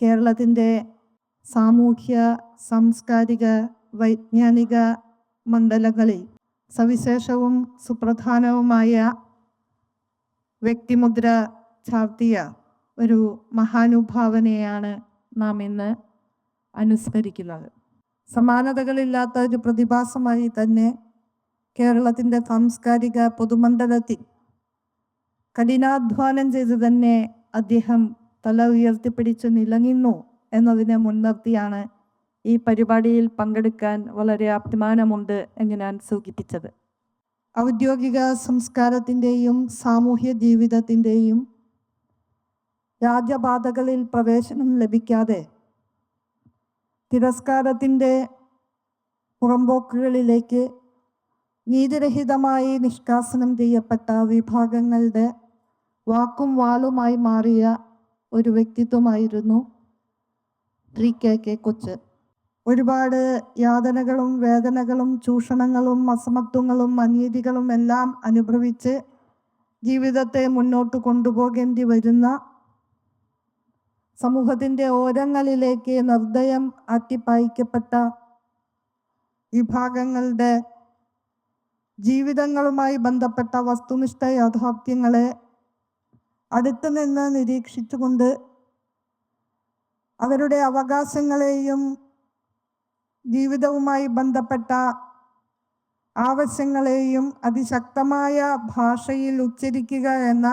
കേരളത്തിന്റെ സാമൂഹ്യ സാംസ്കാരിക വൈജ്ഞാനിക മണ്ഡലങ്ങളിൽ സവിശേഷവും സുപ്രധാനവുമായ വ്യക്തിമുദ്ര ചാർത്തിയ ഒരു മഹാനുഭാവനെയാണ് നാം ഇന്ന് അനുസ്മരിക്കുന്നത്. സമാനതകളില്ലാത്ത ഒരു പ്രതിഭാസമായി തന്നെ കേരളത്തിന്റെ സാംസ്കാരിക പൊതുമണ്ഡലത്തിൽ കഠിനാധ്വാനം ചെയ്ത് തന്നെ അദ്ദേഹം തല ഉയർത്തിപ്പിടിച്ച് നിലനിന്നു എന്നതിനെ മുൻനിർത്തിയാണ് ഈ പരിപാടിയിൽ പങ്കെടുക്കാൻ വളരെ അഭിമാനമുണ്ട് എന്ന് ഞാൻ സൂചിപ്പിച്ചത്. ഔദ്യോഗിക സംസ്കാരത്തിന്റെയും സാമൂഹ്യ ജീവിതത്തിന്റെയും രാജപാതകളിൽ പ്രവേശനം ലഭിക്കാതെ തിരസ്കാരത്തിന്റെ പുറമ്പോക്കുകളിലേക്ക് നീതിരഹിതമായി നിഷ്കാസനം ചെയ്യപ്പെട്ട വിഭാഗങ്ങളുടെ വാക്കും വാളുമായി മാറിയ ഒരു വ്യക്തിത്വമായിരുന്നു ശ്രീ കെ കെ കൊച്ച്. ഒരുപാട് യാതനകളും വേദനകളും ചൂഷണങ്ങളും അസമത്വങ്ങളും അനീതികളും എല്ലാം അനുഭവിച്ച് ജീവിതത്തെ മുന്നോട്ട് കൊണ്ടുപോകേണ്ടി വരുന്ന സമൂഹത്തിന്റെ ഓരങ്ങളിലേക്ക് നിർദ്ദയം അട്ടിപ്പായിക്കപ്പെട്ട വിഭാഗങ്ങളുടെ ജീവിതങ്ങളുമായി ബന്ധപ്പെട്ട വസ്തുനിഷ്ഠ യാഥാർത്ഥ്യങ്ങളെ അടുത്തു നിന്ന് നിരീക്ഷിച്ചുകൊണ്ട് അവരുടെ അവകാശങ്ങളെയും ജീവിതവുമായി ബന്ധപ്പെട്ട ആവശ്യങ്ങളെയും അതിശക്തമായ ഭാഷയിൽ ഉച്ചരിക്കുക എന്ന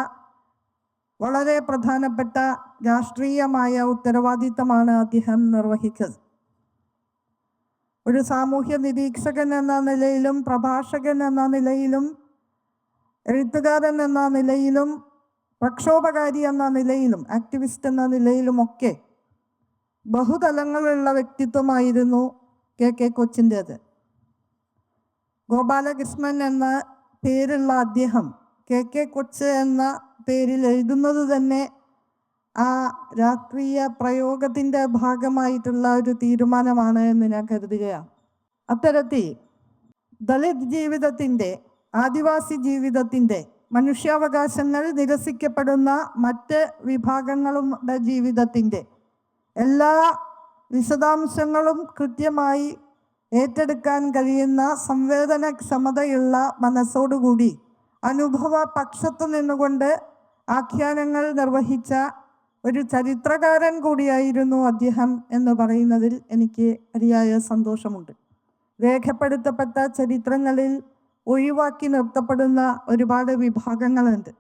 വളരെ പ്രധാനപ്പെട്ട രാഷ്ട്രീയമായ ഉത്തരവാദിത്തമാണ് അദ്ദേഹം നിർവഹിച്ചത് ഒരു സാമൂഹ്യ നിരീക്ഷകൻ എന്ന നിലയിലും പ്രഭാഷകൻ എന്ന നിലയിലും എഴുത്തുകാരൻ എന്ന നിലയിലും പ്രക്ഷോഭകാരി എന്ന നിലയിലും ആക്ടിവിസ്റ്റ് എന്ന നിലയിലും ഒക്കെ ബഹുതലങ്ങളുള്ള വ്യക്തിത്വമായിരുന്നു കെ കെ കൊച്ചിന്റേത്. ഗോപാലകൃഷ്ണൻ എന്ന പേരുള്ള അദ്ദേഹം കെ കെ കൊച്ച് എന്ന പേരിൽ എഴുതുന്നത് തന്നെ ആ രാഷ്ട്രീയ പ്രയോഗത്തിന്റെ ഭാഗമായിട്ടുള്ള ഒരു തീരുമാനമാണ് എന്ന് ഞാൻ കരുതുകയാണ്. അത്തരത്തിൽ ദളിത് ജീവിതത്തിന്റെ ആദിവാസി ജീവിതത്തിന്റെ മനുഷ്യാവകാശങ്ങൾ നിരസിക്കപ്പെടുന്ന മറ്റ് വിഭാഗങ്ങളുടെ ജീവിതത്തിന്റെ എല്ലാ വിശദാംശങ്ങളും കൃത്യമായി ഏറ്റെടുക്കാൻ കഴിയുന്ന സംവേദനക്ഷമതയുള്ള മനസ്സോടുകൂടി അനുഭവ പക്ഷത്തു നിന്നുകൊണ്ട് ആഖ്യാനങ്ങൾ നിർവഹിച്ച ഒരു ചരിത്രകാരൻ കൂടിയായിരുന്നു അദ്ദേഹം എന്ന് പറയുന്നതിൽ എനിക്ക് അതിയായ സന്തോഷമുണ്ട്. രേഖപ്പെടുത്തപ്പെട്ട ചരിത്രങ്ങളിൽ ഒഴിവാക്കി നിർത്തപ്പെടുന്ന ഒരുപാട് വിഭാഗങ്ങളുണ്ട്.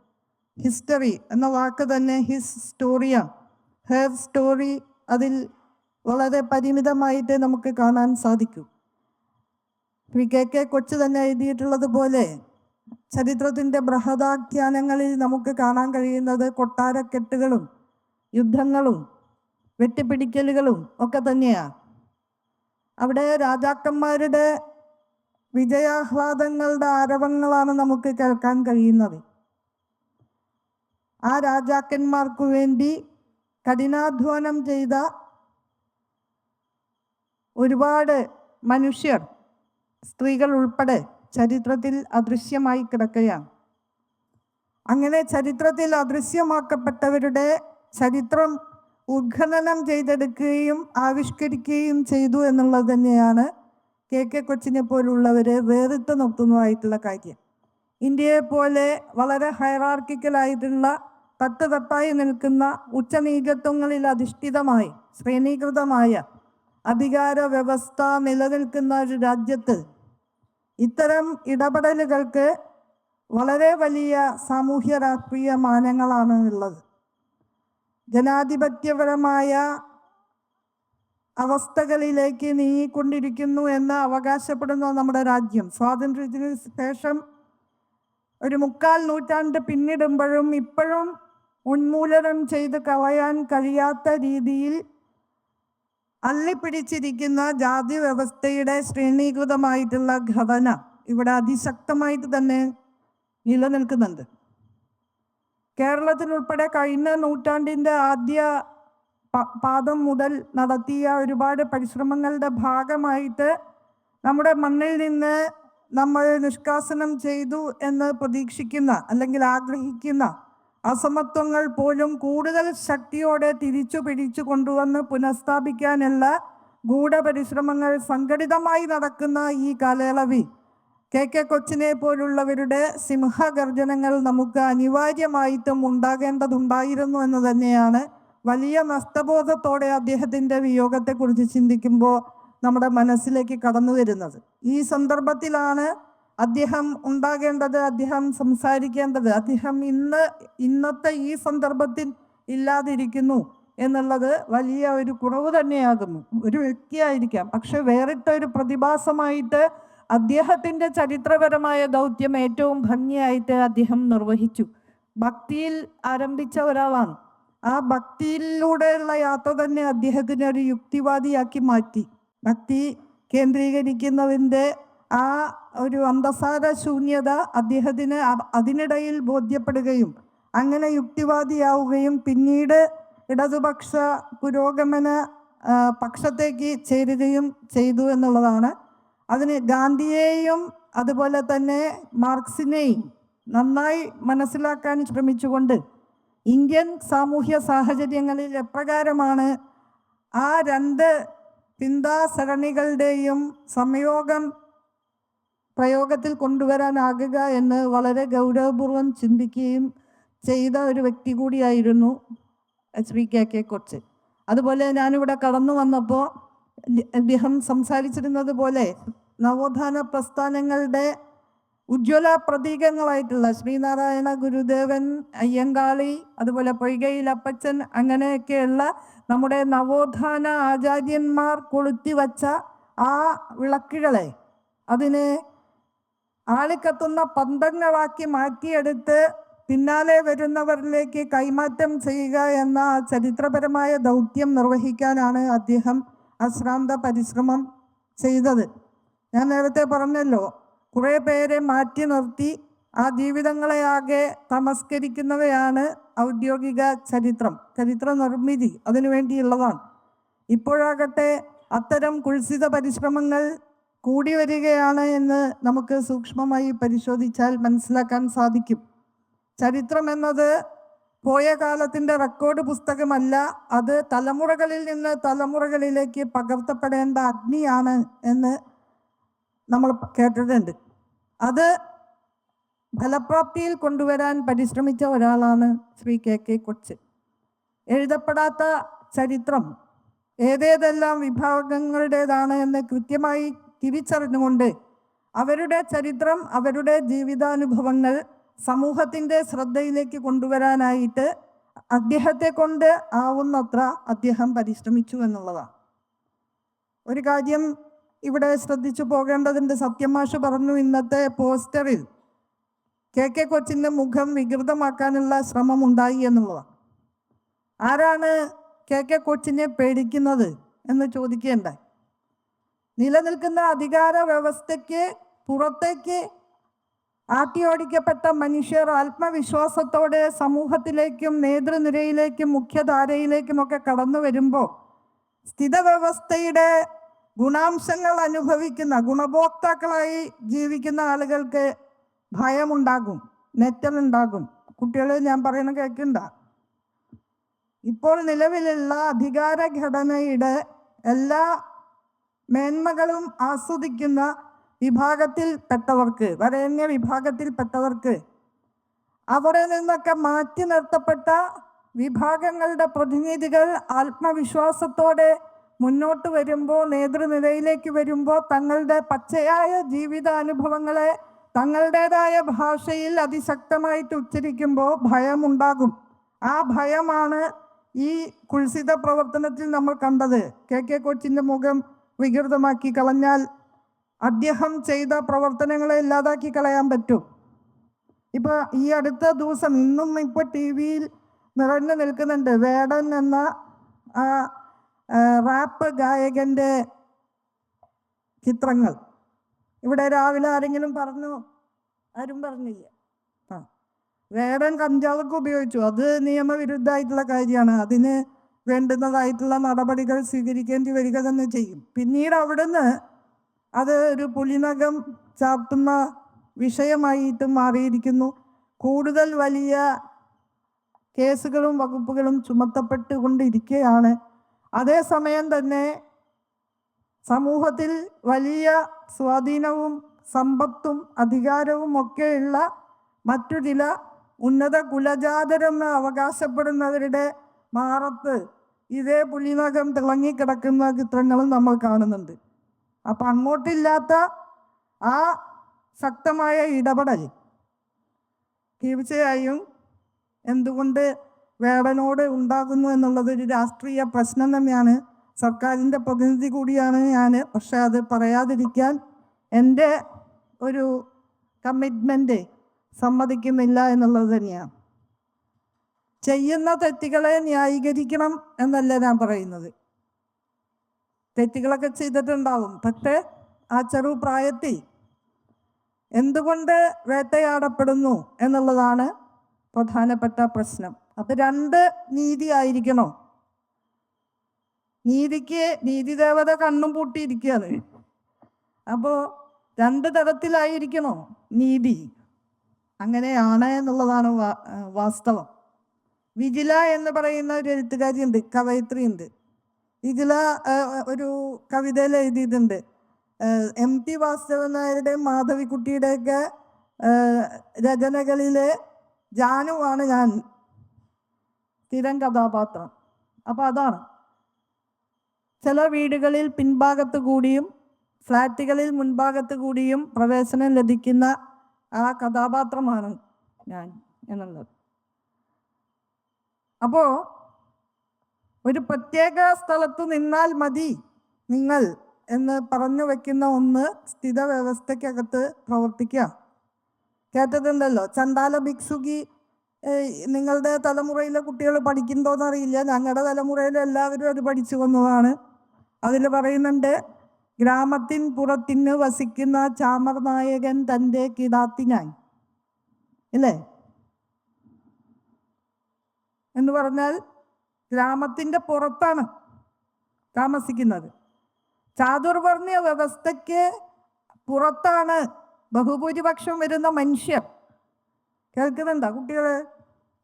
ഹിസ്റ്ററി എന്ന വാക്ക് തന്നെ ഹിസ് സ്റ്റോറിയാണ് ഹെർ സ്റ്റോറി അതിൽ വളരെ പരിമിതമായിട്ട് നമുക്ക് കാണാൻ സാധിക്കും. പി കെ കെ കൊച്ചു തന്നെ എഴുതിയിട്ടുള്ളത് പോലെ ചരിത്രത്തിന്റെ ബൃഹദാഖ്യാനങ്ങളിൽ നമുക്ക് കാണാൻ കഴിയുന്നത് കൊട്ടാരക്കെട്ടുകളും യുദ്ധങ്ങളും വെട്ടിപ്പിടിക്കലുകളും ഒക്കെ തന്നെയാണ് അവിടെ രാജാക്കന്മാരുടെ വിജയാഹ്ലാദങ്ങളുടെ ആരവങ്ങളാണ് നമുക്ക് കേൾക്കാൻ കഴിയുന്നത്. ആ രാജാക്കന്മാർക്കു വേണ്ടി കഠിനാധ്വാനം ചെയ്ത ഒരുപാട് മനുഷ്യർ സ്ത്രീകൾ ഉൾപ്പെടെ ചരിത്രത്തിൽ അദൃശ്യമായി കിടക്കുകയാണ്. അങ്ങനെ ചരിത്രത്തിൽ അദൃശ്യമാക്കപ്പെട്ടവരുടെ ചരിത്രം ഉദ്ഘനനം ചെയ്തെടുക്കുകയും ആവിഷ്കരിക്കുകയും ചെയ്തു എന്നുള്ളത് തന്നെയാണ് കെ കെ കൊച്ചിനെ പോലുള്ളവരെ വേറിട്ട് നിർത്തുന്നതായിട്ടുള്ള കാര്യം. ഇന്ത്യയെ പോലെ വളരെ ഹൈറാർക്കിക്കലായിട്ടുള്ള തട്ട് തട്ടായി നിൽക്കുന്ന ഉച്ചനീകത്വങ്ങളിൽ അധിഷ്ഠിതമായി ശ്രേണീകൃതമായ അധികാര വ്യവസ്ഥ നിലനിൽക്കുന്ന ഒരു രാജ്യത്ത് ഇത്തരം ഇടപെടലുകൾക്ക് വളരെ വലിയ സാമൂഹ്യ രാഷ്ട്രീയ മാനങ്ങളാണ് ഉള്ളത്. ജനാധിപത്യപരമായ അവസ്ഥകളിലേക്ക് നീങ്ങിക്കൊണ്ടിരിക്കുന്നു എന്ന് അവകാശപ്പെടുന്ന നമ്മുടെ രാജ്യം. സ്വാതന്ത്ര്യത്തിന് ശേഷം ഒരു മുക്കാൽ നൂറ്റാണ്ട് പിന്നിടുമ്പോഴും ഇപ്പോഴും ഉന്മൂലനം ചെയ്ത് കളയാൻ കഴിയാത്ത രീതിയിൽ അള്ളിപ്പിടിച്ചിരിക്കുന്ന ജാതി വ്യവസ്ഥയുടെ ശ്രേണീകൃതമായിട്ടുള്ള ഘടന ഇവിടെ അതിശക്തമായിട്ട് തന്നെ നിലനിൽക്കുന്നുണ്ട്. കേരളത്തിലുൾപ്പെടെ കഴിഞ്ഞ നൂറ്റാണ്ടിന്റെ ആദ്യ പാദം മുതൽ നടത്തിയ ഒരുപാട് പരിശ്രമങ്ങളുടെ ഭാഗമായിട്ട് നമ്മുടെ മണ്ണിൽ നിന്ന് നമ്മൾ നിഷ്കാസനം ചെയ്തു എന്ന് പ്രതീക്ഷിക്കുന്ന അല്ലെങ്കിൽ ആഗ്രഹിക്കുന്ന അസമത്വങ്ങൾ പോലും കൂടുതൽ ശക്തിയോടെ തിരിച്ചു പിടിച്ചു കൊണ്ടുവന്ന് പുനഃസ്ഥാപിക്കാനുള്ള ഗൂഢപരിശ്രമങ്ങൾ സംഘടിതമായി നടക്കുന്ന ഈ കാലയളവിൽ കെ കെ കൊച്ചിനെ പോലുള്ളവരുടെ സിംഹഗർജനങ്ങൾ നമുക്ക് അനിവാര്യമായിട്ടും ഉണ്ടാകേണ്ടതുണ്ടായിരുന്നു എന്ന് തന്നെയാണ് വലിയ നഷ്ടബോധത്തോടെ അദ്ദേഹത്തിന്റെ വിയോഗത്തെക്കുറിച്ച് ചിന്തിക്കുമ്പോൾ നമ്മുടെ മനസ്സിലേക്ക് കടന്നു വരുന്നത്. ഈ സന്ദർഭത്തിലാണ് അദ്ദേഹം ഉണ്ടാകേണ്ടത് അദ്ദേഹം സംസാരിക്കേണ്ടത് അദ്ദേഹം ഇന്ന് ഇന്നത്തെ ഈ സന്ദർഭത്തിൽ ഇല്ലാതിരിക്കുന്നു എന്നുള്ളത് വലിയ ഒരു കുറവ് തന്നെയാകുന്നു. ഒരു വ്യക്തിയായിരിക്കാം. പക്ഷെ വേറിട്ട ഒരു പ്രതിഭാസമായിട്ട് അദ്ദേഹത്തിന്റെ ചരിത്രപരമായ ദൗത്യം ഏറ്റവും ഭംഗിയായിട്ട് അദ്ദേഹം നിർവഹിച്ചു. ഭക്തിയിൽ ആരംഭിച്ച ഒരാളാണ്. ആ ഭക്തിയിലൂടെയുള്ള യാത്ര തന്നെ അദ്ദേഹത്തിനെ ഒരു യുക്തിവാദിയാക്കി മാറ്റി. ഭക്തി കേന്ദ്രീകരിക്കുന്നതിന്റെ ആ ഒരു അന്തസാര ശൂന്യത അദ്ദേഹത്തിന് അതിനിടയിൽ ബോധ്യപ്പെടുകയും അങ്ങനെ യുക്തിവാദിയാവുകയും പിന്നീട് ഇടതുപക്ഷ പുരോഗമന പക്ഷത്തേക്ക് ചേരുകയും ചെയ്തു എന്നുള്ളതാണ്. അതിന് ഗാന്ധിയെയും അതുപോലെ തന്നെ മാർക്സിനെയും നന്നായി മനസ്സിലാക്കാൻ ശ്രമിച്ചുകൊണ്ട് ഇന്ത്യൻ സാമൂഹ്യ സാഹചര്യങ്ങളിൽ എപ്രകാരമാണ് ആ രണ്ട് ചിന്താസരണികളുടെയും സംയോഗം പ്രയോഗത്തിൽ കൊണ്ടുവരാനാകുക എന്ന് വളരെ ഗൗരവപൂർവം ചിന്തിക്കുകയും ചെയ്ത ഒരു വ്യക്തി കൂടിയായിരുന്നു ശ്രീ കെ കെ കൊച്ച്. അതുപോലെ ഞാനിവിടെ കടന്നു വന്നപ്പോൾ അദ്ദേഹം സംസാരിച്ചിരുന്നത് പോലെ നവോത്ഥാന പ്രസ്ഥാനങ്ങളുടെ ഉജ്ജ്വല പ്രതീകങ്ങളായിട്ടുള്ള ശ്രീനാരായണ ഗുരുദേവൻ അയ്യങ്കാളി അതുപോലെ പൊയ്കയിൽ അപ്പച്ചൻ അങ്ങനെയൊക്കെയുള്ള നമ്മുടെ നവോത്ഥാന ആചാര്യന്മാർ കൊളുത്തി വച്ച ആ വിളക്കുകളെ അതിനെ ആളിക്കത്തുന്ന പന്തങ്ങളാക്കി മാറ്റിയെടുത്ത് പിന്നാലെ വരുന്നവരിലേക്ക് കൈമാറ്റം ചെയ്യുക എന്ന ചരിത്രപരമായ ദൗത്യം നിർവഹിക്കാനാണ് അദ്ദേഹം അശ്രാന്ത പരിശ്രമം ചെയ്തത്. ഞാൻ നേരത്തെ പറഞ്ഞല്ലോ കുറേ പേരെ മാറ്റി നിർത്തി ആ ജീവിതങ്ങളെ ആകെ തമസ്കരിക്കുന്നവയാണ് ഔദ്യോഗിക ചരിത്രം ചരിത്ര നിർമ്മിതി അതിനുവേണ്ടിയുള്ളതാണ് ഇപ്പോഴാകട്ടെ അത്തരം കുൽസിത പരിശ്രമങ്ങൾ കൂടി വരികയാണ് എന്ന് നമുക്ക് സൂക്ഷ്മമായി പരിശോധിച്ചാൽ മനസ്സിലാക്കാൻ സാധിക്കും. ചരിത്രം എന്നത് പോയ കാലത്തിന്റെ റെക്കോർഡ് പുസ്തകമല്ല അത് തലമുറകളിൽ നിന്ന് തലമുറകളിലേക്ക് പകർത്തപ്പെടേണ്ട അഗ്നിയാണ് എന്ന് നമ്മൾ കേട്ടിട്ടുണ്ട്. അത് ഫലപ്രാപ്തിയിൽ കൊണ്ടുവരാൻ പരിശ്രമിച്ച ഒരാളാണ് ശ്രീ കെ കെ കൊച്ച് എഴുതപ്പെടാത്ത ചരിത്രം ഏതേതെല്ലാം വിഭാഗങ്ങളുടേതാണ് എന്ന് കൃത്യമായി തിരിച്ചറിഞ്ഞുകൊണ്ട് അവരുടെ ചരിത്രം അവരുടെ ജീവിതാനുഭവങ്ങൾ സമൂഹത്തിന്റെ ശ്രദ്ധയിലേക്ക് കൊണ്ടുവരാനായിട്ട് അദ്ദേഹത്തെ കൊണ്ട് ആവുന്നത്ര അദ്ദേഹം പരിശ്രമിച്ചു എന്നുള്ളതാണ്. ഒരു കാര്യം ഇവിടെ ശ്രദ്ധിച്ചു പോകേണ്ടതുണ്ട് സത്യമാഷ് പറഞ്ഞു ഇന്നത്തെ പോസ്റ്ററിൽ കെ കെ കൊച്ചിന്റെ മുഖം വികൃതമാക്കാനുള്ള ശ്രമം ഉണ്ടായി എന്നുള്ളതാണ്. ആരാണ് കെ കെ കൊച്ചിനെ പേടിക്കുന്നത് എന്ന് ചോദിക്കേണ്ടായി നിലനിൽക്കുന്ന അധികാര വ്യവസ്ഥയ്ക്ക് പുറത്തേക്ക് ആട്ടിയോടിക്കപ്പെട്ട മനുഷ്യർ ആത്മവിശ്വാസത്തോടെ സമൂഹത്തിലേക്കും നേതൃനിരയിലേക്കും മുഖ്യധാരയിലേക്കുമൊക്കെ കടന്നു വരുമ്പോൾ സ്ഥിതവ്യവസ്ഥയുടെ ഗുണാംശങ്ങൾ അനുഭവിക്കുന്ന ഗുണഭോക്താക്കളായി ജീവിക്കുന്ന ആളുകൾക്ക് ഭയമുണ്ടാകും നെറ്റലുണ്ടാകും. കുട്ടികൾ ഞാൻ പറയണ കേൾക്കണ്ട. ഇപ്പോൾ നിലവിലുള്ള അധികാര ഘടനയുടെ എല്ലാ മേന്മകളും ആസ്വദിക്കുന്ന വിഭാഗത്തിൽ പെട്ടവർക്ക് വരേണ്യ വിഭാഗത്തിൽ പെട്ടവർക്ക് അവിടെ നിന്നൊക്കെ മാറ്റി നിർത്തപ്പെട്ട വിഭാഗങ്ങളുടെ പ്രതിനിധികൾ ആത്മവിശ്വാസത്തോടെ മുന്നോട്ട് വരുമ്പോൾ നേതൃനിരയിലേക്ക് വരുമ്പോൾ തങ്ങളുടെ പച്ചയായ ജീവിതാനുഭവങ്ങളെ തങ്ങളുടേതായ ഭാഷയിൽ അതിശക്തമായിട്ട് ഉച്ചരിക്കുമ്പോൾ ഭയമുണ്ടാകും. ആ ഭയമാണ് ഈ കുൽസിത പ്രവർത്തനത്തിൽ നമ്മൾ കണ്ടത്. കെ കെ കൊച്ചിന്റെ മുഖം വികൃതമാക്കി കളഞ്ഞാൽ അദ്ദേഹം ചെയ്ത പ്രവർത്തനങ്ങളെ ഇല്ലാതാക്കി കളയാൻ പറ്റും. ഇപ്പൊ ഈ അടുത്ത ദിവസം ഇന്നും ഇപ്പൊ ടി വിയിൽ നിറഞ്ഞു നിൽക്കുന്നുണ്ട്. വേടൻ എന്ന റാപ്പ് ഗായകന്റെ ചിത്രങ്ങൾ. ഇവിടെ രാവിലെ ആരെങ്കിലും പറഞ്ഞു? ആരും പറഞ്ഞില്ല. ആ. വേടൻ കഞ്ചാവൊക്കെ ഉപയോഗിച്ചു. അത് നിയമവിരുദ്ധമായിട്ടുള്ള കാര്യമാണ്. അതിന് വേണ്ടുന്നതായിട്ടുള്ള നടപടികൾ സ്വീകരിക്കേണ്ടി വരിക തന്നെ ചെയ്യും. പിന്നീട് അവിടുന്ന് അത് ഒരു പുലിനകം ചാർത്തുന്ന വിഷയമായിട്ട് മാറിയിരിക്കുന്നു. കൂടുതൽ വലിയ കേസുകളും വകുപ്പുകളും ചുമത്തപ്പെട്ടുകൊണ്ടിരിക്കുകയാണ്. അതേസമയം തന്നെ സമൂഹത്തിൽ വലിയ സ്വാധീനവും സമ്പത്തും അധികാരവും ഒക്കെയുള്ള മറ്റു ചില ഉന്നത കുലജാതരെന്ന് അവകാശപ്പെടുന്നവരുടെ മാറത്ത് ഇതേ പുലിനകം തിളങ്ങിക്കിടക്കുന്ന ചിത്രങ്ങളും നമ്മൾ കാണുന്നുണ്ട്. അപ്പം അങ്ങോട്ടില്ലാത്ത ആ ശക്തമായ ഇടപെടൽ തീർച്ചയായും എന്തുകൊണ്ട് വേടനോട് ഉണ്ടാകുന്നു എന്നുള്ളത് ഒരു രാഷ്ട്രീയ പ്രശ്നം തന്നെയാണ്. സർക്കാരിന്റെ പ്രതിനിധി കൂടിയാണ് ഞാൻ. പക്ഷെ അത് പറയാതിരിക്കാൻ എന്റെ ഒരു കമ്മിറ്റ്മെന്റ് സമ്മതിക്കുന്നില്ല എന്നുള്ളത് തന്നെയാണ്. ചെയ്യുന്ന തെറ്റുകളെ ന്യായീകരിക്കണം എന്നല്ല ഞാൻ പറയുന്നത്. തെറ്റുകളൊക്കെ ചെയ്തിട്ടുണ്ടാവും. പക്ഷേ ആ ചെറു പ്രായത്തിൽ എന്തുകൊണ്ട് വേട്ടയാടപ്പെടുന്നു എന്നുള്ളതാണ് പ്രധാനപ്പെട്ട പ്രശ്നം. അത് രണ്ട് നീതി ആയിരിക്കണോ. നീതിക്ക് നീതി ദേവത കണ്ണും പൂട്ടിയിരിക്കുകയാണ് അപ്പോ രണ്ട് തരത്തിലായിരിക്കണോ നീതി. അങ്ങനെയാണ് എന്നുള്ളതാണ് വാസ്തവം. വിജില എന്ന് പറയുന്ന ഒരു എഴുത്തുകാരിയുണ്ട് ഉണ്ട് വിജില ഒരു കവിതയിൽ എഴുതിയിട്ടുണ്ട്. എം ടി വാസുദേവൻ നായരുടെയും മാധവിക്കുട്ടിയുടെയൊക്കെ രചനകളിലെ ജാനുവാണ് ഞാൻ സ്ഥിരം കഥാപാത്രം. അപ്പോൾ അതാണ്. ചില വീടുകളിൽ പിൻഭാഗത്ത് കൂടിയും ഫ്ലാറ്റുകളിൽ മുൻഭാഗത്ത് കൂടിയും പ്രവേശനം ലഭിക്കുന്ന ആ കഥാപാത്രമാണ് ഞാൻ എന്നുള്ളത്. അപ്പോൾ ഒരു പ്രത്യേക സ്ഥലത്ത് നിന്നാൽ മതി നിങ്ങൾ എന്ന് പറഞ്ഞു വെക്കുന്ന ഒന്ന് സ്ഥിത വ്യവസ്ഥയ്ക്കകത്ത് പ്രവർത്തിക്കുക. കേട്ടതുണ്ടല്ലോ ചണ്ടാല ഭിക്ഷുകി നിങ്ങളുടെ തലമുറയിലെ കുട്ടികൾ പഠിക്കുന്നുണ്ടോന്ന് അറിയില്ല ഞങ്ങളുടെ തലമുറയിൽ എല്ലാവരും അത് പഠിച്ചു വന്നതാണ്. അതിൽ പറയുന്നുണ്ട് ഗ്രാമത്തിൻ പുറത്തിന് വസിക്കുന്ന ചാമർ നായകൻ തന്റെ കിടാത്തിനായി. ഇല്ലേ? എന്ന് പറഞ്ഞാൽ ഗ്രാമത്തിന്റെ പുറത്താണ് താമസിക്കുന്നത്. ചാതുർവർണ വ്യവസ്ഥയ്ക്ക് പുറത്താണ് ബഹുഭൂരിപക്ഷം വരുന്ന മനുഷ്യർ. കേൾക്കുന്നുണ്ടോ കുട്ടികൾ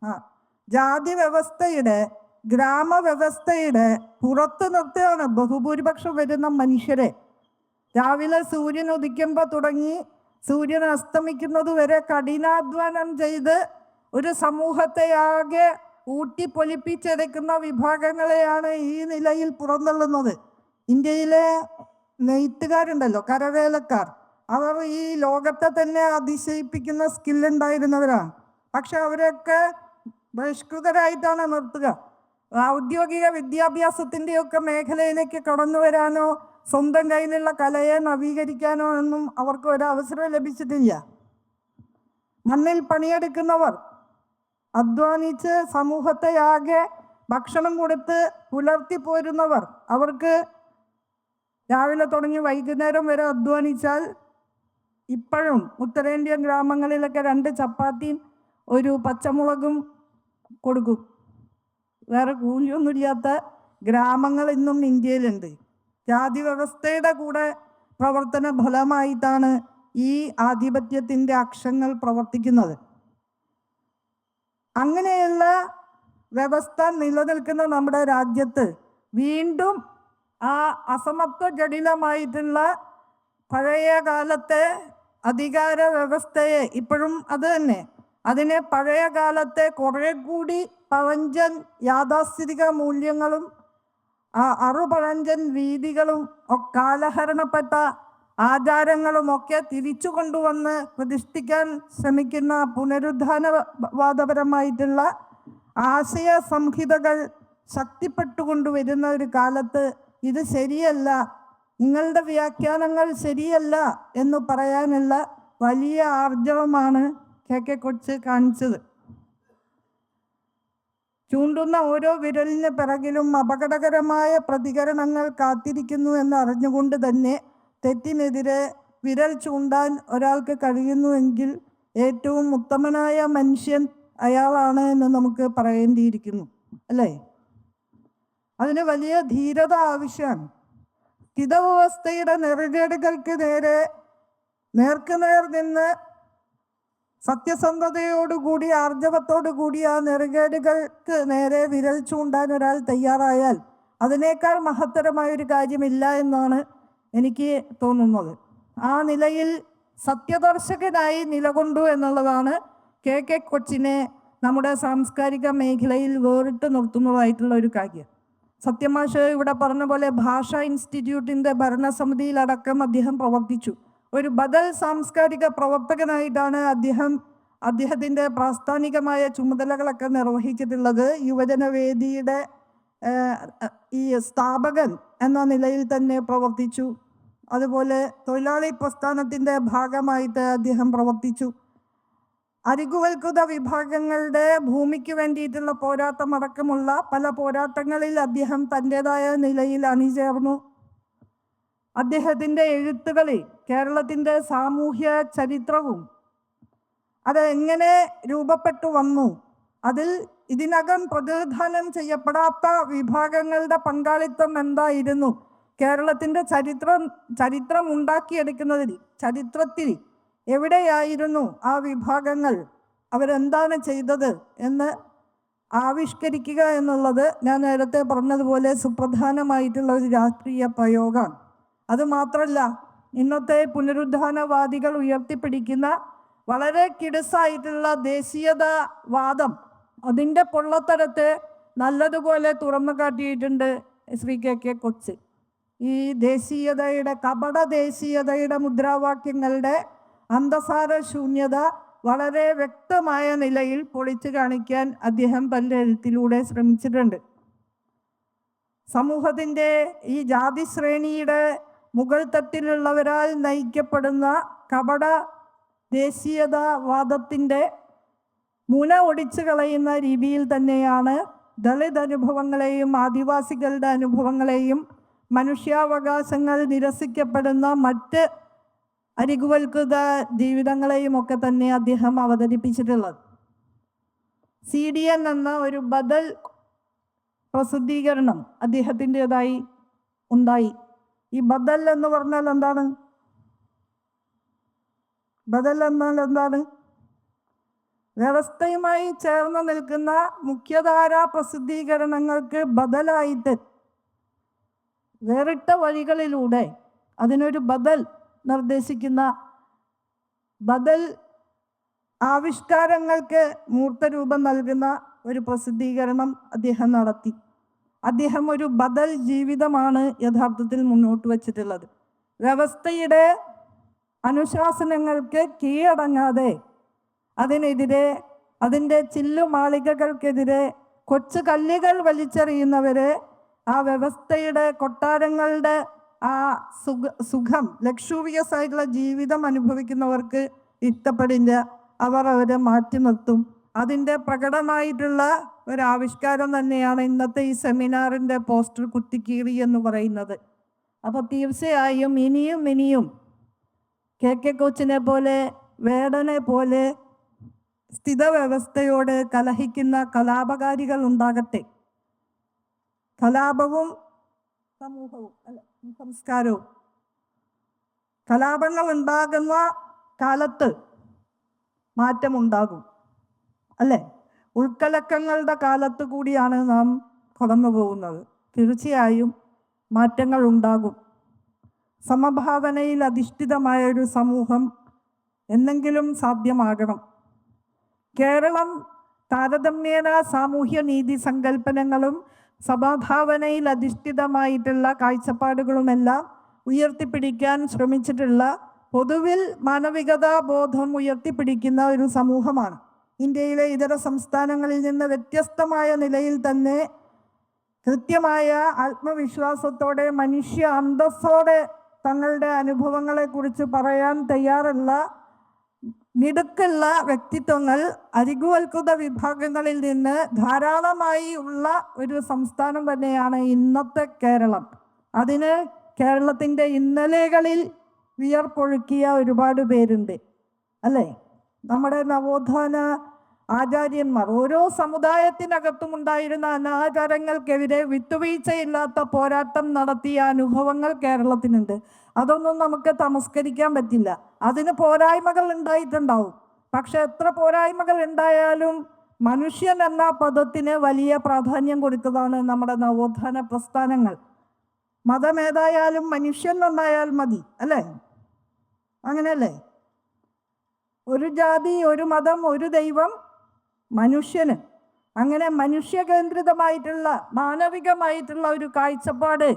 ആ. ജാതി വ്യവസ്ഥയുടെ ഗ്രാമവ്യവസ്ഥയുടെ പുറത്ത് നിർത്തുകയാണ്. ബഹുഭൂരിപക്ഷം വരുന്ന മനുഷ്യരെ. രാവിലെ സൂര്യൻ ഉദിക്കുമ്പോൾ തുടങ്ങി സൂര്യൻ അസ്തമിക്കുന്നത് വരെ കഠിനാധ്വാനം ചെയ്ത് ഒരു സമൂഹത്തെ ആകെ ഊട്ടിപ്പൊലിപ്പിച്ചെടുക്കുന്ന വിഭാഗങ്ങളെയാണ് ഈ നിലയിൽ പുറന്തള്ളുന്നത്. ഇന്ത്യയിലെ നെയ്ത്തുകാരുണ്ടല്ലോ കരവേലക്കാർ. അവർ ഈ ലോകത്തെ തന്നെ അതിശയിപ്പിക്കുന്ന സ്കില്ലുണ്ടായിരുന്നവരാണ് പക്ഷെ അവരൊക്കെ ബഹിഷ്കൃതരായിട്ടാണ് നിർത്തുക. ഔദ്യോഗിക വിദ്യാഭ്യാസത്തിന്റെയൊക്കെ മേഖലയിലേക്ക് കടന്നു വരാനോ സ്വന്തം കയ്യിലുള്ള കലയെ നവീകരിക്കാനോ ഒന്നും അവർക്ക് ഒരു അവസരം ലഭിച്ചിട്ടില്ല. മണ്ണിൽ പണിയെടുക്കുന്നവർ അധ്വാനിച്ച് സമൂഹത്തെ ആകെ ഭക്ഷണം കൊടുത്ത് പുലർത്തി പോരുന്നവർ അവർക്ക് രാവിലെ തുടങ്ങി വൈകുന്നേരം വരെ അധ്വാനിച്ചാൽ ഇപ്പോഴും ഉത്തരേന്ത്യൻ ഗ്രാമങ്ങളിലൊക്കെ രണ്ട് ചപ്പാത്തിയും ഒരു പച്ചമുളകും കൊടുക്കും. വേറെ കൂലിയൊന്നുമില്ലാത്ത ഗ്രാമങ്ങൾ ഇന്നും ഇന്ത്യയിലുണ്ട്. ജാതി വ്യവസ്ഥയുടെ കൂടെ പ്രവർത്തന ഫലമായിട്ടാണ് ഈ ആധിപത്യത്തിന്റെ അക്ഷങ്ങൾ പ്രവർത്തിക്കുന്നത്. അങ്ങനെയുള്ള വ്യവസ്ഥ നിലനിൽക്കുന്ന നമ്മുടെ രാജ്യത്ത് വീണ്ടും ആ അസമത്വ ജടിലമായിട്ടുള്ള പഴയ കാലത്തെ അധികാര വ്യവസ്ഥയെ ഇപ്പോഴും അത് തന്നെ. അതിനെ പഴയ കാലത്തെ കുറെ കൂടി പഴഞ്ചൻ യാഥാസ്ഥിതിക മൂല്യങ്ങളും ആ അറുപഴഞ്ചൻ രീതികളും കാലഹരണപ്പെട്ട ആചാരങ്ങളും ഒക്കെ തിരിച്ചു കൊണ്ടുവന്ന് പ്രതിഷ്ഠിക്കാൻ ശ്രമിക്കുന്ന പുനരുദ്ധാനവാദപരമായിട്ടുള്ള ആശയ സംഹിതകൾ ശക്തിപ്പെട്ടുകൊണ്ടുവരുന്ന ഒരു കാലത്ത് ഇത് ശരിയല്ല. നിങ്ങളുടെ വ്യാഖ്യാനങ്ങൾ ശരിയല്ല എന്ന് പറയാനുള്ള വലിയ ആർജവമാണ് കെ കെ കൊച്ച് കാണിച്ചത്. ചൂണ്ടുന്ന ഓരോ വിരലിന് പിറകിലും അപകടകരമായ പ്രതികരണങ്ങൾ കാത്തിരിക്കുന്നു എന്ന് അറിഞ്ഞുകൊണ്ട് തന്നെ തെറ്റിനെതിരെ വിരൽ ചൂണ്ടാൻ ഒരാൾക്ക് കഴിയുന്നുവെങ്കിൽ ഏറ്റവും ഉത്തമനായ മനുഷ്യൻ അയാളാണ് എന്ന് നമുക്ക് പറയേണ്ടിയിരിക്കുന്നു. അല്ലേ? അതിന് വലിയ ധീരത ആവശ്യമാണ്. സ്ഥിതവ്യവസ്ഥയുടെ നെറുകേടുകൾക്ക് നേരെ നേർക്കുനേർ നിന്ന് സത്യസന്ധതയോടുകൂടി ആർജവത്തോടുകൂടി ആ നെറുകേടുകൾക്ക് നേരെ വിരൽ ചൂണ്ടാൻ ഒരാൾ തയ്യാറായാൽ അതിനേക്കാൾ മഹത്തരമായ ഒരു കാര്യമില്ല എന്നാണ് എനിക്ക് തോന്നുന്നത്. ആ നിലയിൽ സത്യദർശകനായി നിലകൊണ്ടു എന്നുള്ളതാണ് കെ കെ കൊച്ചിനെ നമ്മുടെ സാംസ്കാരിക മേഖലയിൽ വേറിട്ട് നിർത്തുന്നതായിട്ടുള്ള ഒരു കാര്യം. സത്യമാഷ് ഇവിടെ പറഞ്ഞ പോലെ ഭാഷാ ഇൻസ്റ്റിറ്റ്യൂട്ടിന്റെ ഭരണസമിതിയിലടക്കം അദ്ദേഹം പ്രവർത്തിച്ചു. ഒരു ബദൽ സാംസ്കാരിക പ്രവർത്തകനായിട്ടാണ് അദ്ദേഹം അദ്ദേഹത്തിന്റെ പ്രാസ്ഥാനികമായ ചുമതലകളൊക്കെ നിർവഹിച്ചിട്ടുള്ളത്. യുവജനവേദിയുടെ ഈ സ്ഥാപകൻ എന്ന നിലയിൽ തന്നെ പ്രവർത്തിച്ചു. അതുപോലെ തൊഴിലാളി പ്രസ്ഥാനത്തിന്റെ ഭാഗമായിട്ട് അദ്ദേഹം പ്രവർത്തിച്ചു. അരികുവൽകൃത വിഭാഗങ്ങളുടെ ഭൂമിക്ക് വേണ്ടിയിട്ടുള്ള പോരാട്ടം അടക്കമുള്ള പല പോരാട്ടങ്ങളിൽ അദ്ദേഹം തന്റെതായ നിലയിൽ അണിചേർന്നു. അദ്ദേഹത്തിന്റെ എഴുത്തുകളിൽ കേരളത്തിന്റെ സാമൂഹ്യ ചരിത്രവും അത് എങ്ങനെ രൂപപ്പെട്ടു വന്നു അതിൽ ഇതിനകം പ്രതിനിധാനം ചെയ്യപ്പെടാത്ത വിഭാഗങ്ങളുടെ പങ്കാളിത്തം എന്തായിരുന്നു കേരളത്തിന്റെ ചരിത്രം ചരിത്രം ഉണ്ടാക്കിയെടുക്കുന്നതിൽ ചരിത്രത്തിൽ എവിടെയായിരുന്നു ആ വിഭാഗങ്ങൾ? അവരെന്താണ് ചെയ്തത് എന്ന് ആവിഷ്കരിക്കുക എന്നുള്ളത് ഞാൻ നേരത്തെ പറഞ്ഞതുപോലെ സുപ്രധാനമായിട്ടുള്ള ഒരു രാഷ്ട്രീയ പ്രയോഗമാണ്. അതുമാത്രമല്ല ഇന്നത്തെ പുനരുദ്ധാനവാദികൾ ഉയർത്തിപ്പിടിക്കുന്ന വളരെ കിടസായിട്ടുള്ള ദേശീയതാവാദം അതിന്റെ പൊള്ളത്തരത്തെ നല്ലതുപോലെ തുറന്നു കാട്ടിയിട്ടുണ്ട് ശ്രീ കെ കെ കൊച്ച്. ഈ ദേശീയതയുടെ കപട ദേശീയതയുടെ മുദ്രാവാക്യങ്ങളുടെ അന്തസാര ശൂന്യത വളരെ വ്യക്തമായ നിലയിൽ പൊളിച്ചു കാണിക്കാൻ അദ്ദേഹം തന്റെ എഴുത്തിലൂടെ ശ്രമിച്ചിട്ടുണ്ട്. സമൂഹത്തിന്റെ ഈ ജാതി ശ്രേണിയുടെ മുകൾ തട്ടിലുള്ളവരാൽ നയിക്കപ്പെടുന്ന കപട ദേശീയതാവാദത്തിന്റെ മുന ഒടിച്ചു കളയുന്ന രീതിയിൽ തന്നെയാണ് ദളിത് അനുഭവങ്ങളെയും ആദിവാസികളുടെ അനുഭവങ്ങളെയും മനുഷ്യാവകാശങ്ങൾ നിരസിക്കപ്പെടുന്ന മറ്റ് അരികുവൽകൃത ജീവിതങ്ങളെയും ഒക്കെ തന്നെ അദ്ദേഹം അവതരിപ്പിച്ചിട്ടുള്ളത്. സി ഡി എൻ എന്ന ഒരു ബദൽ പ്രസിദ്ധീകരണം അദ്ദേഹത്തിന്റെതായി ഉണ്ടായി. ഈ ബദൽ എന്ന് പറഞ്ഞാൽ എന്താണ്? ബദൽ എന്നാൽ എന്താണ്? വ്യവസ്ഥയുമായി ചേർന്ന് നിൽക്കുന്ന മുഖ്യധാരാ പ്രസിദ്ധീകരണങ്ങൾക്ക് ബദലായിട്ട് വേറിട്ട വഴികളിലൂടെ അതിനൊരു ബദൽ നിർദ്ദേശിക്കുന്ന ബദൽ ആവിഷ്കാരങ്ങൾക്ക് മൂർത്തരൂപം നൽകുന്ന ഒരു പ്രസിദ്ധീകരണം അദ്ദേഹം നടത്തി. അദ്ദേഹം ഒരു ബദൽ ജീവിതമാണ് യഥാർത്ഥത്തിൽ മുന്നോട്ട് വച്ചിട്ടുള്ളത്. വ്യവസ്ഥയുടെ അനുശാസനങ്ങൾക്ക് കീഴടങ്ങാതെ അതിനെതിരെ അതിന്റെ ചില്ലുമാളികകൾക്കെതിരെ കൊച്ചു കല്ലുകൾ വലിച്ചെറിയുന്നവരെ ആ വ്യവസ്ഥയുടെ കൊട്ടാരങ്ങളുടെ ആ സുഖ സുഖം ലക്ഷൂറിയസ് ജീവിതം അനുഭവിക്കുന്നവർക്ക് ഇഷ്ടപ്പെടില്ല. അവർ അവരെ മാറ്റി നിർത്തും. അതിന്റെ പ്രകടമായിട്ടുള്ള ഒരു ആവിഷ്കാരം തന്നെയാണ് ഇന്നത്തെ ഈ സെമിനാറിന്റെ പോസ്റ്റർ കുത്തിക്കീറി എന്ന് പറയുന്നത്. അപ്പോൾ തീർച്ചയായും ഇനിയും ഇനിയും കെ കെ കോച്ചിനെ പോലെ വേടനെ പോലെ സ്ഥിതവ്യവസ്ഥയോട് കലഹിക്കുന്ന കലാപകാരികൾ ഉണ്ടാകട്ടെ. കലാപവും സമൂഹവും അല്ല? സംസ്കാരവും. കലാപങ്ങൾ ഉണ്ടാകുന്ന കാലത്ത് മാറ്റമുണ്ടാകും അല്ലേ? ഉൾക്കലക്കങ്ങളുടെ കാലത്ത് കൂടിയാണ് നാം കടന്നു പോകുന്നത്. തീർച്ചയായും മാറ്റങ്ങൾ ഉണ്ടാകും. സമഭാവനയിൽ അധിഷ്ഠിതമായ ഒരു സമൂഹം എന്നെങ്കിലും സാധ്യമാകണം. കേരളം താരതമ്യേന സാമൂഹ്യ നീതി സങ്കല്പനങ്ങളും സഭാഭാവനയിൽ അധിഷ്ഠിതമായിട്ടുള്ള കാഴ്ചപ്പാടുകളുമെല്ലാം ഉയർത്തിപ്പിടിക്കാൻ ശ്രമിച്ചിട്ടുള്ള പൊതുവിൽ മാനവികതാ ബോധം ഉയർത്തിപ്പിടിക്കുന്ന ഒരു സമൂഹമാണ്. ഇന്ത്യയിലെ ഇതര സംസ്ഥാനങ്ങളിൽ നിന്ന് വ്യത്യസ്തമായ നിലയിൽ തന്നെ കൃത്യമായ ആത്മവിശ്വാസത്തോടെ മനുഷ്യ അന്തസ്സോടെ തങ്ങളുടെ അനുഭവങ്ങളെക്കുറിച്ച് പറയാൻ തയ്യാറുള്ള മിടുക്കുള്ള വ്യക്തിത്വങ്ങൾ അരികുവൽകൃത വിഭാഗങ്ങളിൽ നിന്ന് ധാരാളമായി ഉള്ള ഒരു സംസ്ഥാനം തന്നെയാണ് ഇന്നത്തെ കേരളം. അതിന് കേരളത്തിന്റെ ഇന്നലെകളിൽ വിയർപ്പൊഴുക്കിയ ഒരുപാട് പേരുണ്ട്. അല്ലേ? നമ്മുടെ നവോത്ഥാന ആചാര്യന്മാർ. ഓരോ സമുദായത്തിനകത്തും ഉണ്ടായിരുന്ന അനാചാരങ്ങൾക്കെതിരെ വിട്ടുവീഴ്ചയില്ലാത്ത പോരാട്ടം നടത്തിയ അനുഭവങ്ങൾ കേരളത്തിനുണ്ട്. അതൊന്നും നമുക്ക് തമസ്കരിക്കാൻ പറ്റില്ല. അതിന് പോരായ്മകൾ ഉണ്ടായിട്ടുണ്ടാവും. പക്ഷെ എത്ര പോരായ്മകൾ ഉണ്ടായാലും മനുഷ്യൻ എന്ന പദത്തിന് വലിയ പ്രാധാന്യം കൊടുത്തതാണ് നമ്മുടെ നവോത്ഥാന പ്രസ്ഥാനങ്ങൾ. മതമേതായാലും മനുഷ്യൻ നന്നായാൽ മതി അല്ലേ? അങ്ങനെയല്ലേ? ഒരു ജാതി ഒരു മതം ഒരു ദൈവം മനുഷ്യന്. അങ്ങനെ മനുഷ്യകേന്ദ്രിതമായിട്ടുള്ള മാനവികമായിട്ടുള്ള ഒരു കാഴ്ചപ്പാട്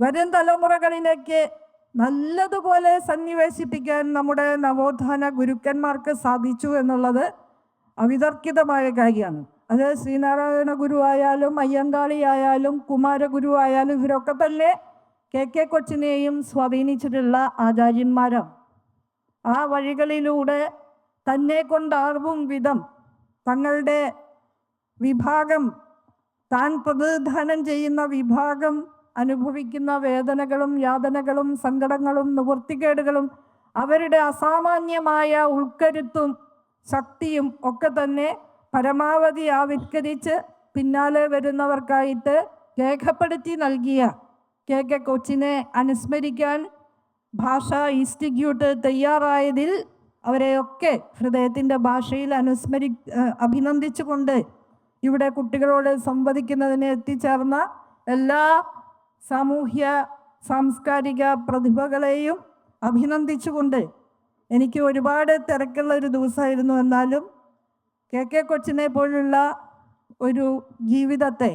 വരും തലമുറകളിലേക്ക് നല്ലതുപോലെ സന്നിവേശിപ്പിക്കാൻ നമ്മുടെ നവോത്ഥാന ഗുരുക്കന്മാർക്ക് സാധിച്ചു എന്നുള്ളത് അവിതർക്കിതമായ കാര്യമാണ്. അത് ശ്രീനാരായണ ഗുരുവായാലും അയ്യങ്കാളി ആയാലും കുമാരഗുരു ആയാലും ഇവരൊക്കെ തന്നെ കെ കെ കൊച്ചിനെയും സ്വാധീനിച്ചിട്ടുള്ള ആചാര്യന്മാരാണ്. ആ വഴികളിലൂടെ തന്നെ കൊണ്ടാർവും വിധം തങ്ങളുടെ വിഭാഗം താൻ പ്രതിനിധാനം ചെയ്യുന്ന വിഭാഗം അനുഭവിക്കുന്ന വേദനകളും യാതനകളും സങ്കടങ്ങളും നിവൃത്തികേടുകളും അവരുടെ അസാമാന്യമായ ഉൾക്കരുത്തും ശക്തിയും ഒക്കെ തന്നെ പരമാവധി ആവിഷ്കരിച്ച് പിന്നാലെ വരുന്നവർക്കായിട്ട് രേഖപ്പെടുത്തി നൽകിയ കെ കെ കൊച്ചിനെ അനുസ്മരിക്കാൻ ഭാഷാ ഇൻസ്റ്റിറ്റ്യൂട്ട് തയ്യാറായതിൽ അവരെയൊക്കെ ഹൃദയത്തിന്റെ ഭാഷയിൽ അനുസ്മരി അഭിനന്ദിച്ചുകൊണ്ട് ഇവിടെ കുട്ടികളോട് സംവദിക്കുന്നതിന് എത്തിച്ചേർന്ന എല്ലാ സാമൂഹ്യ സാംസ്കാരിക പ്രതിഭകളെയും അഭിനന്ദിച്ചുകൊണ്ട് എനിക്ക് ഒരുപാട് തിരക്കുള്ള ഒരു ദിവസമായിരുന്നു. എന്നാലും കെ കെ കൊച്ചിനെ പോലുള്ള ഒരു ജീവിതത്തെ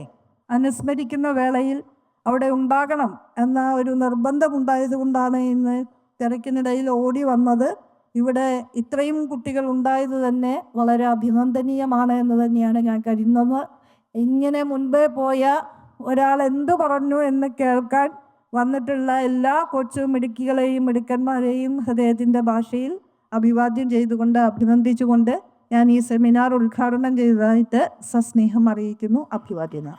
അനുസ്മരിക്കുന്ന വേളയിൽ അവിടെ ഉണ്ടാകണം എന്ന ഒരു നിർബന്ധമുണ്ടായതുകൊണ്ടാണ് ഇന്ന് തിരക്കിനിടയിൽ ഓടി വന്നത്. ഇവിടെ ഇത്രയും കുട്ടികൾ ഉണ്ടായത് തന്നെ വളരെ അഭിനന്ദനീയമാണ് എന്ന് തന്നെയാണ് ഞാൻ കരുതുന്നത്. ഇങ്ങനെ മുൻപേ പോയ ഒരാൾ എന്തു പറഞ്ഞു എന്ന് കേൾക്കാൻ വന്നിട്ടുള്ള എല്ലാ കൊച്ചു മിടുക്കികളെയും മിടുക്കന്മാരെയും ഹൃദയത്തിന്റെ ഭാഷയിൽ അഭിവാദ്യം ചെയ്തുകൊണ്ട് അഭിനന്ദിച്ചുകൊണ്ട് ഞാൻ ഈ സെമിനാർ ഉദ്ഘാടനം ചെയ്തതായിട്ട് സസ്നേഹം അറിയിക്കുന്നു. അഭിവാദ്യങ്ങൾ.